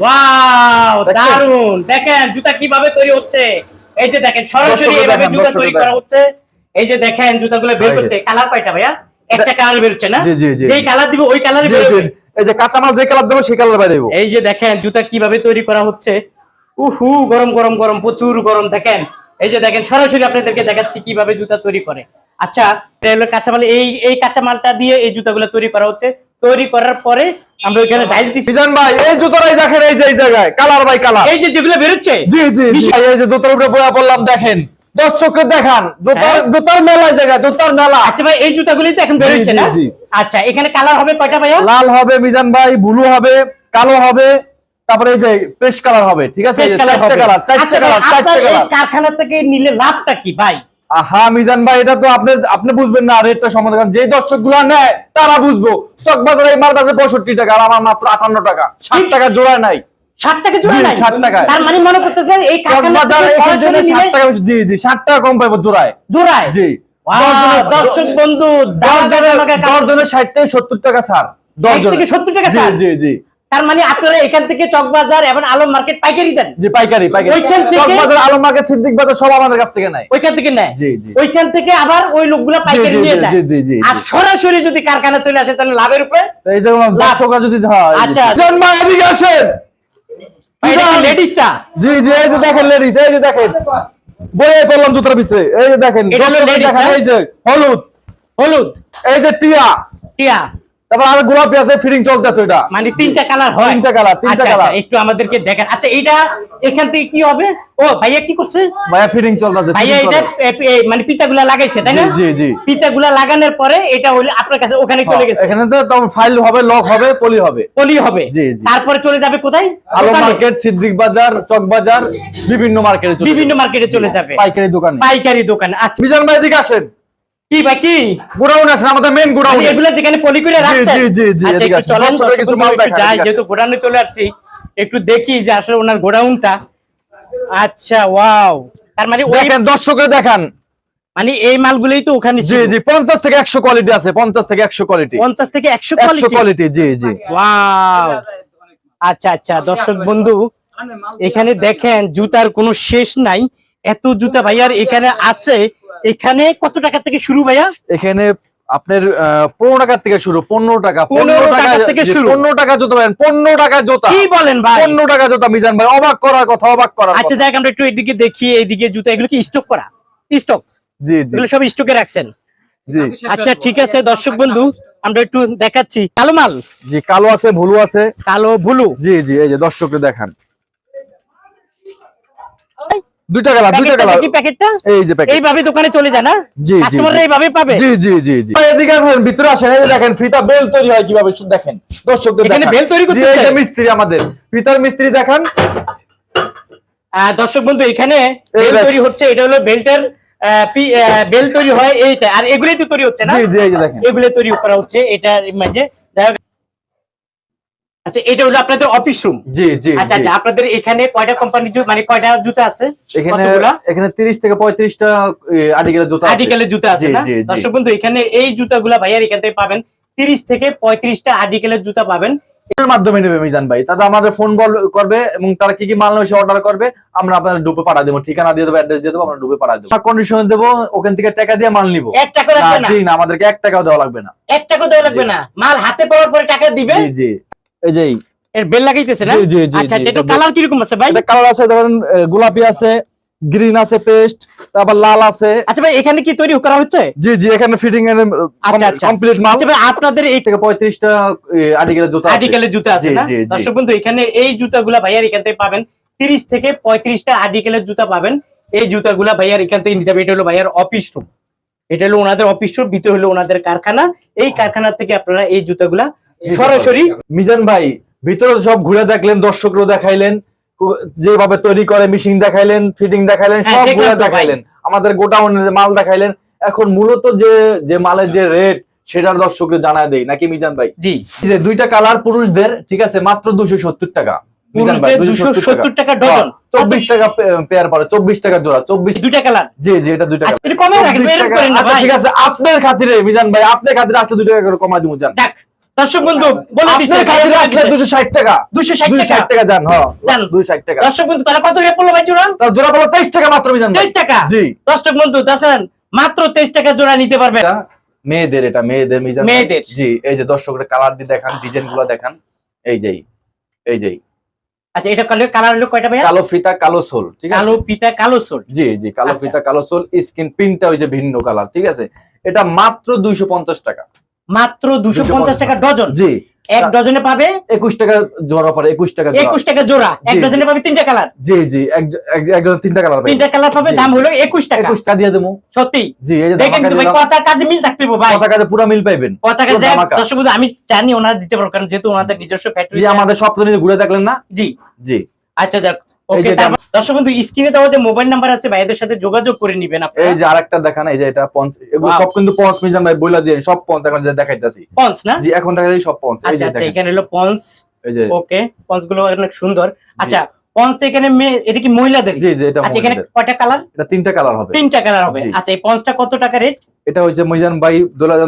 Wow দারুণ দেখেন। জুতা কীভাবে তৈরি হচ্ছে? এই যে দেখেন সরাসরি এভাবে জুতা তৈরি করা হচ্ছে। এই যে দেখেন জুতাগুলো বের। করছে কালার কয়টা ভাইয়া? একটা কালার বের হচ্ছে না? যেই কালার দিব ওই কালারই বের হবে। এই যে কাঁচামাল যে কালার দেবো সেই কালার এই যে দেখেন জুতা কীভাবে তৈরি করা হচ্ছে। উহু গরম গরম গরম প্রচুর গরম দেখেন। এই যে দেখেন সরাসরি আপনাদেরকে দেখাচ্ছি কীভাবে জুতা তৈরি করে। আচ্ছা এটা হলো কাঁচামাল এই এই কাঁচামালটা দিয়ে এই জুতাগুলো তৈরি করা হচ্ছে। তৈরি করার পরে আমরা ওইখানে ডাইস দিচ্ছি মিজান ভাই এই জুতোটাই দেখেন এই যে এই জায়গায় কালার বাই কালার। এই যে যেগুলো বেরোচ্ছে? জি জি জি। বিশাল- এই যে জুতোর উপরে বয়া বললাম দেখেন। দর্শককে দেখান জুতার হ্যাঁ। জুতার মেলায় জায়গায় জুতার মেলা। আচ্ছা ভাই এই জুতাগুলি তো এখন বেরোচ্ছে জি, না? জি। আচ্ছা এখানে কালার হবে কয়টা ভাইয়া? লাল হবে মিজান ভাই ব্লু হবে কালো হবে তারপরে এই যে পেস্ট কালার হবে ঠিক আছে? চারটে। কালার চারটে কালার চারটে কালার কারখানা থেকে নিলে লাভটা কি ভাই? আহা মিজান ভাই এটা তো আপনি আপনি বুঝবেন না রেটটা সম্বন্ধে কারণ যেই দর্শক নেয় তারা বুঝব। চকবাজারে এই মাল আছে পঁয়ষট্টি টাকা আর আমার মাত্র আটান্ন টাকা। ষাট টাকা জোড়ায় নাই। ষাট টাকা জোড়া নাই? 60 টাকায়। তার মানে মনে করতেছেন এই কারখানা চকবাজার থেকে এখান সরাসরি থেকে নিলে ষাট টাকা জি জি ষাট টাকা কম পাইবো জোড়ায়। জোড়ায়? জি। দর্শক বন্ধু দশ জনের ষাট থেকে সত্তর টাকা ছাড়। দশ জনের। 70 টাকা জি, জি জি। তার মানে আপনারা এখান থেকে চকবাজার এবং আলম মার্কেট পাইকারি দেন? জি পাইকারি পাইকারি। ওইখান থেকে- চকবাজার আলম মার্কেট সিদ্দিক বাজার সব আমাদের কাছ থেকে নেয়। ওইখান থেকে নেয়? জি, জি। ওইখান থেকে আবার ওই লোকগুলা পাইকারি নিয়ে যায়। জি, জি, জি, আর সরাসরি যদি কারখানা চলে আসে তাহলে লাভের উপরে এই যে দর্শকরা যদি হয়। আচ্ছা। জন্মা এদিকে আসেন। লেডিসটা? জি জি এই যে দেখেন লেডিস এই যে দেখেন। বইয়ে পড়লাম জুতার ভিতরে। এই যে দেখেন? এই যে হলুদ। হলুদ। এই যে টিয়া। টিয়া। তারপর আর গোলাপি আছে ফিটিং চলতেছে ওইটা। মানে তিনটা কালার হয়। তিনটা colour, তিনটা আচ্ছা, colour। আচ্ছা, একটু আমাদেরকে দেখেন। আচ্ছা এইটা এখান থেকে কি হবে? ও ভাইয়া কি করছে? ভাইয়া ফিটিং চলতেছে ভাইয়া এটা মানে পিতাগুলা লাগাইছে তাই না? জি, জি, জি। পিতাগুলা লাগানোর পরে এটা হলে আপনার কাছে ওখানে চলে গেছে। এখানে তো তখন ফাইল হবে লক হবে পলি হবে। পলি হবে। জি, জি। তারপরে চলে যাবে কোথায়? আলো মার্কেট সিদ্দিক বাজার চক বাজার বিভিন্ন মার্কেটে চলে বিভিন্ন মার্কেটে চলে যাবে। পাইকারি দোকানে। পাইকারি দোকান আচ্ছা। মিজান ভাই এদিকে আসেন। কি ভাই কি? গোডাউন আসেন আমাদের মেন গোডাউন। মানে এগুলো যেখানে পলি করে রাখছেন জি, জি, জি, আচ্ছা একটু আসেন। চলেন কিছু মাল বন্ধু যাই যেহেতু গোডাউনে চলে আসছি একটু দেখি যে আসলে ওনার গোডাউনটা। আচ্ছা ওয়াও। তার মানে ওই দেখেন দর্শকরা দেখান। মানে এই মালগুলোই তো ওখানে জি জি পঞ্চাশ থেকে একশো কোয়ালিটি আছে পঞ্চাশ থেকে একশো কোয়ালিটি পঞ্চাশ থেকে একশো একশো কোয়ালিটি কোয়ালিটি জি জি। ওয়াও। আচ্ছা আচ্ছা দর্শক বন্ধু এখানে দেখেন জুতার কোনো শেষ নাই। এত জুতা ভাইয়ার এখানে আছে এখানে কত টাকা থেকে শুরু ভাইয়া? এখানে আপনার পনেরো টাকার থেকে শুরু পনেরো টাকা 15 টাকা থেকে শুরু। পনেরো টাকা জুতা পাবেন পনেরো টাকা জুতা। কি বলেন ভাই? পনেরো টাকা জুতা মিজান ভাই অবাক করার কথা অবাক করার আচ্ছা। যাক আমরা একটু এদিকে দেখি এইদিকে জুতা এগুলো কি স্টক করা? স্টক জি জি। এগুলো সব স্টকে রাখছেন? জি। আচ্ছা ঠিক আছে দর্শক বন্ধু আমরা একটু দেখাচ্ছি। কালো মাল? জি কালো আছে ভুলু আছে। কালো ভুলু? জি জি এই যে দর্শককে দেখান। দুইটা কালার দুইটা কালার দেখি প্যাকেটটা এই যে প্যাকেট এইভাবে দোকানে চলে যায় না? জি, জি, কাস্টমাররা এইভাবে পাবে? জি জি জি জি। এদিকে আসেন ভিতরে আসেন এই দেখেন ফিতা বেল তৈরি হয় কীভাবে শুধু দেখেন। দর্শকদের এখানে বেল তৈরি জি, করতেছে? এই যে মিস্ত্রি আমাদের। ফিতার মিস্ত্রি দেখান। দর্শক বন্ধু এখানে বেল তৈরি হচ্ছে এটা হলো বেল্টের বেল তৈরি হয় এইটা। আর এগুলোই তো তৈরি হচ্ছে না? জি জি এই যে দেখেন। এগুলো তৈরি করা হচ্ছে এটার মাঝে। আচ্ছা এটা হলো আপনাদের অফিস রুম জি জি আচ্ছা আচ্ছা আপনাদের এখানে কয়টা কোম্পানির মানে কয়টা জুতা আছে? এখানে এখানে 30 থেকে 35টা আর্টিকেলের জুতা আছে। আর্টিকেলের জুতা আছে না। দর্শক বন্ধু এখানে এই জুতাগুলা ভাইয়ার এখান থেকে পাবেন। তিরিশ থেকে পঁয়ত্রিশটা আর্টিকেলের জুতা পাবেন। এর মাধ্যমে নেবে মিজান ভাই। তাতে আমাদের ফোন বল করবে এবং তারা কি কি মাল নেবে সে অর্ডার করবে আমরা আপনাদের ডুবে পাঠা দেবো। ঠিকানা দিয়ে দেবো অ্যাড্রেস দিয়ে দেবো আমরা ডুবে পাঠা দেবো। কন্ডিশন দেবো ওখান থেকে টাকা দিয়ে মাল নিবো। এক টাকা রাখবে না, না? জি না আমাদেরকে এক টাকাও দেওয়া লাগবে না। এক টাকা দেওয়া লাগবে না? মাল হাতে পাওয়ার পরে টাকা দিবে? জি জি। এই যে এর বেল লাগাইতেছে না? জি, জি, আচ্ছা আচ্ছা এটা কালার কীরকম আছে ভাই? এটা কালার আছে ধরেন গোলাপি আছে গ্রিন আছে পেস্ট তারপর লাল আছে। আচ্ছা ভাই এখানে কি তৈরি করা হচ্ছে? জি জি এখানে ফিটিং এর আচ্ছা, আচ্ছা। কমপ্লিট মাল। আচ্ছা ভাই আপনাদের এই থেকে পঁয়ত্রিশটা আর্টিকেলের জুতা আছে। আর্টিকেলের জুতা আছে না। দর্শক বন্ধু এখানে এই জুতাগুলা ভাইয়ার এখান থেকে পাবেন। তিরিশ থেকে পঁয়ত্রিশটা আর্টিকেলের জুতা পাবেন। এই জুতাগুলা ভাইয়ার এখান থেকে নিতে হবে। এটা হলো ভাইয়ার অফিস রুম এটা হলো ওনাদের অফিস রুম ভিতরে হলো ওনাদের কারখানা। এই কারখানা থেকে আপনারা এই জুতাগুলা সরাসরি মিজান ভাই ভিতরে সব ঘুরে দেখলেন দর্শকরা দেখাইলেন যেভাবে তৈরি করে মেশিন দেখাইলেন ফিটিং দেখাইলেন হ্যাঁ, সব ঘুরে দেখাইলেন। আমাদের গোডাউনের মাল দেখাইলেন এখন মূলত যে যে মালের যে রেট সেটার দর্শকরা জানায় দেই। নাকি মিজান ভাই? জি। যে দুইটা কালার পুরুষদের ঠিক আছে মাত্র দুশো সত্তর টাকা। মিজান ভাই, পুরুষদের 270 270 টাকা। ডজন। চব্বিশ টাকা পেয়ার পরে চব্বিশ টাকা জোড়া চব্বিশ দুইটা কালার জি জি এটা দুইটা আচ্ছা, একটু কমে রাখেন, 24 এরকম টাকা। করেন না আচ্ছা, ভাই। ঠিক আছে আপনার খাতিরে মিজান ভাই আপনার খাতিরে আসলে দুই টাকা করে কমাই দিব জান যাক দর্শক বন্ধু বলে দিছে আসলে টাকা। টাকা। হ্যাঁ। টাকা। দর্শক বন্ধু তাহলে কত করে পড়ল ভাই জোড়া? তার জোড়া বলো তেইশ টাকা মাত্র মিজান ভাই। টাকা? জি। দর্শক বন্ধু দেখেন মাত্র তেইশ টাকা জোড়া নিতে পারবেন। এটা মেয়েদের এটা মেয়েদের মিজান মেয়েদের। জি এই যে দর্শকরা কালার দিয়ে দেখান ডিজাইনগুলো দেখান। এই যে এই যে আচ্ছা এটা কালার কালার হলো কয়টা ভাইয়া? কালো ফিতা কালো সোল ঠিক আছে? কালো পিতা কালো সোল। জি জি কালো আচ্ছা। ফিতা কালো সোল স্কিন প্রিন্টটা হয়েছে ভিন্ন কালার ঠিক আছে? এটা মাত্র দুইশো পঞ্চাশ টাকা। মাত্র দুশো পঞ্চাশ টাকা ডজন। জি। এক ডজনে পাবে একুশ টাকা জোড়া পরে একুশ টাকা একুশ টাকা জোড়া এক ডজনে পাবে তিনটা কালার। জি জি এক- এক- একজন তিনটা কালার তিনটা কালার পাবে দাম হলো একুশ টাকা। একুশ টাকা দিয়ে দেবো। সত্যি। জি এই যে দেখেন ধামাকা তো ভাই দিলাম। কথার কাজে মিল থাকতে ভাই। পতাকাতে পুরো মিল পাইবেন। পতাকা কাজে। দর্শক আমি জানি ওনারা দিতে পারব কারণ যেহেতু ওনাদের নিজস্ব ফ্যাক্টরি আমাদের সপ্তাহ ঘুরে দেখলেন না? জি। জি। আচ্ছা যাক দর্শক বন্ধু স্ক্রিনে দেওয়া যে মোবাইল নাম্বার আছে ভাইদের সাথে যোগাযোগ করে নিবেন এই যে আরেকটা দেখান এই যে এটা পঞ্চ এগুলো সব কিন্তু পঞ্চ মিজান ভাই বইলা দিয়ে সব পঞ্চ এখন যে দেখাইতাছি। পঞ্চ না? জি এখন দেখা যায় সব পঞ্চ আচ্ছা আচ্ছা এখানে হলো পঞ্চ। এই যে ওকে পঞ্চগুলো অনেক সুন্দর। আচ্ছা পঞ্চ তো এখানে মেয়ে- এটা কি মহিলাদের? জি জি এটা আচ্ছা এখানে কয়টা কালার এটা তিনটা কালার হবে। তিনটা কালার হবে। আচ্ছা এই পঞ্চটা কত টাকা রেট এটা হচ্ছে মিজান ভাই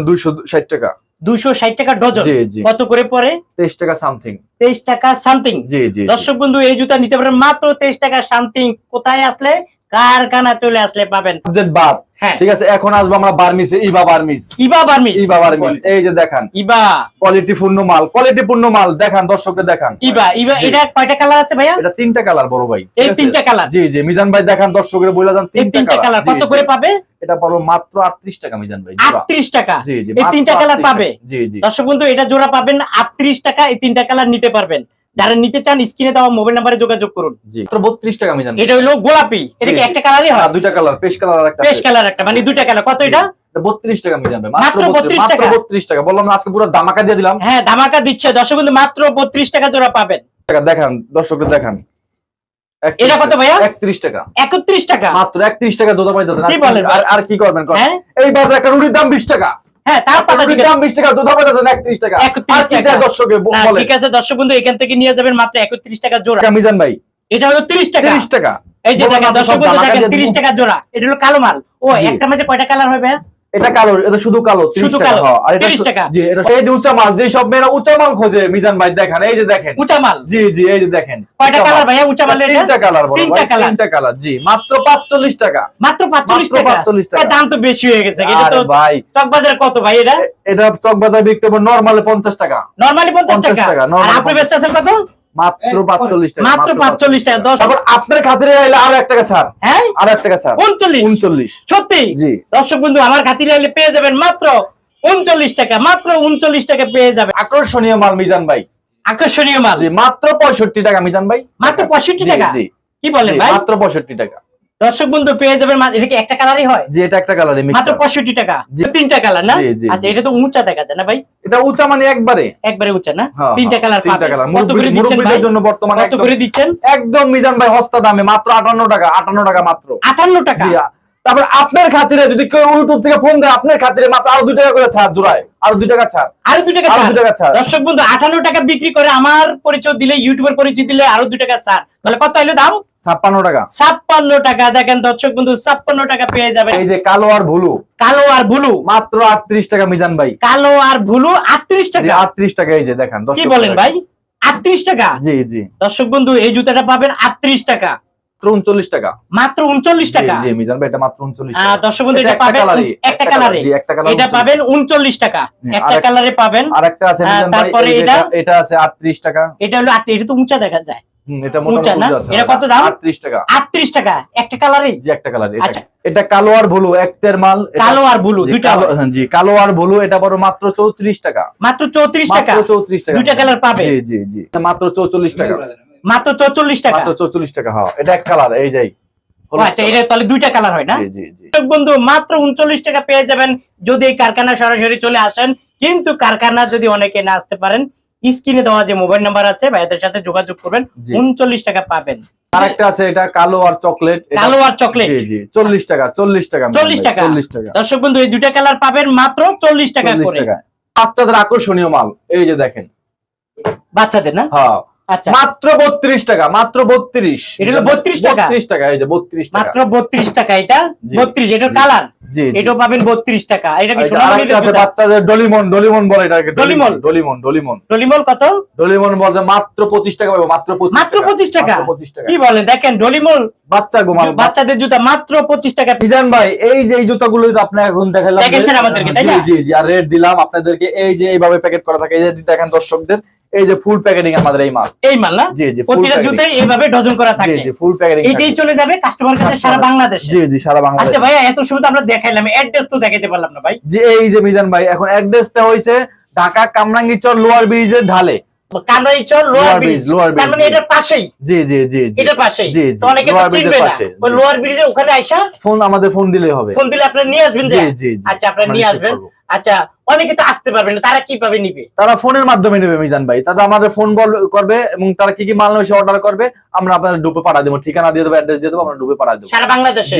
দুইশো ষাট টাকা। দুশো ষাট টাকা ডজন। কত করে পরে তেইশ টাকা সামথিং তেইশ টাকা সামথিং জি জি জি। দর্শক বন্ধু এই জুতা নিতে পারেন মাত্র তেইশ টাকা সামথিং কোথায় আসলে? কারখানা চলে আসলে পাবেন। বাপ বাদ। ঠিক আছে এখন আসব আমরা বার্মিসে ইবা বার্মিস ইবা বার্মিস ইবা বার্মিস এই যে দেখান। ইবা কোয়ালিটি পূর্ণ মাল কোয়ালিটি পূর্ণ মাল দেখান দর্শকদের দেখান। ইবা ইবা এটা কয়টা কালার আছে ভাইয়া? এটা তিনটা কালার বড় ভাই এই তিনটা কালার। জি জি মিজান ভাই দেখান দর্শকের বলে দেন তিনটা কালার। কত করে পাবে? এটা পাবো মাত্র আটত্রিশ টাকা মিজান ভাই জোড়া। আটত্রিশ টাকা। জি জি এই তিনটা কালার পাবে। জি জি। দর্শক বন্ধু এটা জোড়া পাবেন আটত্রিশ টাকা এই তিনটা কালার নিতে পারবেন। যারা নিতে চান স্ক্রিনে দেওয়া মোবাইল নাম্বারে যোগাযোগ করুন। জি। বত্রিশ টাকা মিজান। এটা হলো গোলাপি। এটা কি। একটা কালারই হয়? দুইটা কালার পেশ কালার আর একটা পেশ কালার একটা মানে দুইটা কালার কত এটা? বত্রিশ টাকা মিজান ভাই মাত্র মাত্র 32 বত্রিশ টাকা। বত্রিশ টাকা। বললাম আজকে পুরো দামাকা দিয়ে দিলাম। হ্যাঁ ধামাকা দিচ্ছে। দর্শক বন্ধু মাত্র বত্রিশ টাকা জোড়া পাবেন। টাকা দেখান দর্শকদের দেখান। এটা কত ভাইয়া? একত্রিশ টাকা। একত্রিশ টাকা। মাত্র একত্রিশ টাকা পাইতেছেন। আর আর কি করবেন? হ্যাঁ? এইবার একটা রুটির দাম বিশ টাকা। হ্যাঁ তার একটা ঠিক দাম বিশ টাকা জোতা পাইতেছেন একত্রিশ টাকা। 31 টাকা। দর্শকে বলে ঠিক আছে দর্শক বন্ধু এখান থেকে নিয়ে যাবেন মাত্র একত্রিশ টাকা জোড়া। মিজান ভাই। এটা হলো তিরিশ টাকা। তিরিশ টাকা। এই যে দেখেন দর্শক বন্ধু। টাকা জোড়া। এটা হলো কালো মাল। ও একটা মাঝে কয়টা কালার হবে? এটা কালো এটা শুধু কালো শুধু কালো, হ্যাঁ, আর এটা 30 টাকা। জি এটা এই যে উঁচা মাল যে সব মেয়েরা উঁচা মাল খোঁজে মিজান ভাই দেখেন এই যে দেখেন। উঁচা মাল। জি জি এই যে দেখেন। কয়টা কালার ভাইয়া উঁচা মালের এটা? তিনটা কালার বলো তিনটা কালার। তিনটা কালার জি মাত্র 45 টাকা। মাত্র পাঁচচল্লিশ মাত্র টাকা? 45 টাকা। দাম তো বেশি হয়ে গেছে। এটা তো ভাই। চকবাজার কত ভাই এটা? এটা চক বাজার বিক্রি করব নরমালে 50 টাকা। নরমালি পঞ্চাশ 50 টাকা? আর আপনি 50 ব্যস্ত আছেন কত? মাত্র 45 টাকা মাত্র পাঁচচল্লিশ টাকা দশ তারপর আপনার খাতিরে আইলে আরও এক টাকা ছাড় হ্যাঁ? আরও এক টাকা ছাড় উনচল্লিশ। 39 সত্যি? জি। দর্শক বন্ধু আমার খাতিরে পেয়ে যাবেন মাত্র উনচল্লিশ টাকা মাত্র উনচল্লিশ টাকা পেয়ে যাবেন। আকর্ষণীয় মাল মিজান ভাই। আকর্ষণীয় মাল। জি মাত্র 65 টাকা মিজান ভাই। মাত্র 65 টাকা? জি। কি বলেন ভাই? মাত্র 65 টাকা। দর্শক বন্ধু পেয়ে যাবেন এটা কি একটা কালারই হয়? জি এটা একটা কালারে মাত্র পঁয়ষট্টি টাকা। জি। তিনটা কালার না? আচ্ছা এটা তো উঁচা দেখা যায় না ভাই? এটা উঁচা মানে একবারে। একবারে উঁচা না? হ্যাঁ, তিনটা হ্যাঁ, কালার তিনটা কালার কত করে দিচ্ছেন ভাই? মুরব্বীদের জন্য বর্তমানে কত করে দিচ্ছেন? একদম মিজান ভাই হস্তা দামে মাত্র 58 টাকা 58 টাকা মাত্র। আটান্ন টাকা? জি তারপর আপনার খাতিরে যদি কেউ ইউটিউব থেকে ফোন দেয় আপনার খাতিরে মাত্র আরও 2 টাকা করে ছাড় জোড়ায়। আরও 2 টাকা ছাড়। আরও দু টাকা আরও ছাড়। 2 টাকা ছাড়। দর্শক বন্ধু আটান্ন টাকা বিক্রি করে আমার পরিচয় দিলে ইউটিউবের পরিচয় দিলে আরও দু টাকা ছাড়। তাহলে কত হলো দাম? 56 টাকা। ছাপ্পান্ন টাকা। দেখেন দর্শক বন্ধু ছাপ্পান্ন টাকা পেয়ে যাবেন। এই যে কালো আর ভুলু। কালো আর ব্লু মাত্র 38 টাকা মিজান ভাই। কালো আর ব্লু আটত্রিশ টাকা। 38 টাকা এই যে দেখেন কি বলেন ভাই? আটত্রিশ টাকা? জি জি। দর্শক বন্ধু এই জুতাটা পাবেন আটত্রিশ টাকা। 39 টাকা। মাত্র উনচল্লিশ টাকা। জি মিজান ভাই এটা মাত্র 39 দর্শক বন্ধু এটা এটা একটা পাবেন কালারে এটা পাবেন উনচল্লিশ। টাকা। একটা কালারে পাবেন। আরেকটা আছে তারপরে এটা? এটা আছে 38 টাকা। এটা হলো এটা তো উঁচা দেখা যায়। এটা উঁচা না? এটা কত দাম? 38 টাকা। একটা কালারে জি একটা কালার এটা আচ্ছা। এটা কালো আর ব্লু একটের মাল এটা- কালো আর ব্লু দুইটা কালো হয়। জি কালো আর ব্লু এটা বড় মাত্র 34 টাকা। মাত্র চৌত্রিশ টাকা? মাত্র 34 টাকা। দুইটা কালার পাবে? জি জি জি। মাত্র 44 টাকা। মাত্র টাকা? মাত্র 44 টাকা হ্যাঁ। এটা এক কালার এই যাই আচ্ছা এটা তাহলে দুইটা কালার হয় না? জি জি জি। বন্ধু মাত্র উনচল্লিশ টাকা পেয়ে যাবেন যদি এই কারখানা সরাসরি চলে আসেন। কিন্তু কারখানা যদি অনেকে না আসতে পারেন স্ক্রিনে দেওয়া যে মোবাইল নাম্বার আছে ভাইয়াদের সাথে যোগাযোগ করবেন। উনচল্লিশ টাকা পাবেন। আরেকটা আছে এটা কালো আর চকলেট। কালো আর চকলেট। জি জি 40 টাকা 40 টাকা 40 টাকা। 40 টাকা। দর্শক বন্ধু এই দুইটা কালার পাবেন মাত্র চল্লিশ টাকা 40 করে। বাচ্চাদের আকর্ষণীয় মাল এই যে দেখেন। বাচ্চাদের না? হ্যাঁ। মাত্র বত্রিশ টাকা মাত্র বত্রিশ। এটা হলো 32 টাকা? বত্রিশ টাকা এই যে বত্রিশ মাত্র বত্রিশ টাকা এটা? বত্রিশ। কালার। পাবেন টাকা। এটা কি আর এই যে সোনামণিদের আরেকটা আছে জুতা? বাচ্চাদের ডলিমন ডলিমন বলে এটাকে ডলিমন? ডলিমন। ডলিমন ডলিমল কত? ডলিমন বলতে মাত্র পঁচিশ টাকা পাবো মাত্র পঁচিশ মাত্র 25 টাকা? পঁচিশ টাকা। কি বলেন? দেখেন বাচ্চা গোমাল বাচ্চাদের জুতা মাত্র পঁচিশ টাকা। মিজান ভাই এই যে এই জুতাগুলো তো আপনি এখন দেখালাম দেখেছেন আমাদেরকে, তাই না? জি জি জি আর রেট দিলাম। আপনাদেরকে এই যে এইভাবে প্যাকেট করা থাকে এই যে দেখেন দর্শকদের এই যে ফুল প্যাকেটিং আমাদের এই মাল। এই মাল না? জি জি প্রতিটা। জুতাই এইভাবে ডজন করা থাকে। জি ফুল প্যাকেটিং এটাই চলে যাবে কাস্টমার কাছে সারা বাংলাদেশ। জি জি সারা বাংলাদেশ। আচ্ছা ভাইয়া এত তো আমরা দেখাইলাম অ্যাড্রেস তো দেখাইতে পারলাম না ভাই। যে এই যে মিজান ভাই এখন অ্যাড্রেসটা হইছে ঢাকা কামরাঙ্গীরচর লোয়ার ব্রিজের ঢালে। কামরাই চল লোয়ার ব্রিজ। bridge, lower তার মানে এটার পাশেই। জি জি জি জি। এটার পাশেই। জি জি তো অনেকে তো লোয়ার চিনবে না। ওই লোয়ার ব্রিজের ওখানে আইসা ফোন আমাদের ফোন দিলেই হবে। ফোন দিলে আপনারা নিয়ে আসবেন জি জি জি। আচ্ছা আপনারা নিয়ে আসবেন। আচ্ছা অনেকে তো আসতে পারবে না তারা কীভাবে নিবে? তারা ফোনের মাধ্যমে নেবে মিজান ভাই। তারা আমাদের ফোন বল করবে এবং তারা কি কি মাল সে অর্ডার করবে আমরা আপনাদের ডুবে পাঠা দেবো। ঠিকানা দিয়ে দেবো অ্যাড্রেস দিয়ে দেবো আমরা ডুবে পাঠা দেবো। সারা বাংলাদেশে?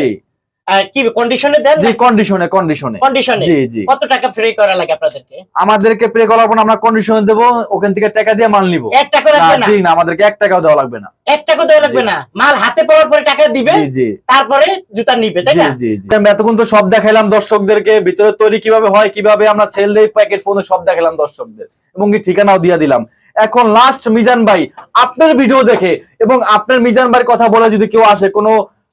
কি কন্ডিশনে দেন জি কন্ডিশনে কন্ডিশনে কন্ডিশনে জি জি। কত টাকা ফ্রি করা লাগে আপনাদেরকে? আমাদেরকে প্রে করার পর আমরা কন্ডিশনে দেবো ওখান থেকে টাকা দিয়ে মাল নিবো। টাকা লাগবে না জি না আমাদেরকে টাকাও দেওয়া লাগবে না। এক টাকা দেওয়া লাগবে না? মাল হাতে পাওয়ার পরে টাকা দিবে জি জি। তারপরে জুতা নিবে তাই না? জি জি আমি এতক্ষণ তো সব দেখাইলাম দর্শকদেরকে ভিতরে তৈরি কীভাবে হয় কীভাবে আমরা সেল দেই প্যাকেট পর্যন্ত সব দেখালাম দর্শকদের। এবং কি ঠিকানাও দিয়ে দিলাম। এখন লাস্ট মিজান ভাই আপনার ভিডিও দেখে এবং আপনার মিজান ভাইয়ের কথা বলে যদি কেউ আসে কোনো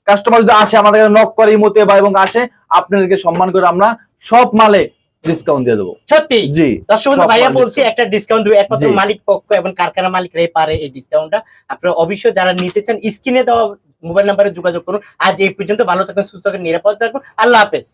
কাস্টমার যদি আসে আমাদের নক করে ইমোতে বা এবং আসে আপনাদেরকে সম্মান করে আমরা সব মালে ডিসকাউন্ট দিয়ে দেবো। সত্যি? জি দর্শক ভাইয়া বলছি একটা ডিসকাউন্ট দেবো একমাত্র। মালিক পক্ষ এবং কারখানা মালিকরাই পারে এই ডিসকাউন্টটা আপনারা অবশ্যই যারা নিতে চান স্ক্রিনে দেওয়া মোবাইল নাম্বারে যোগাযোগ করুন। আজ এই পর্যন্ত ভালো থাকুন সুস্থ থাকুন নিরাপদ থাকুন। আল্লাহ হাফেজ।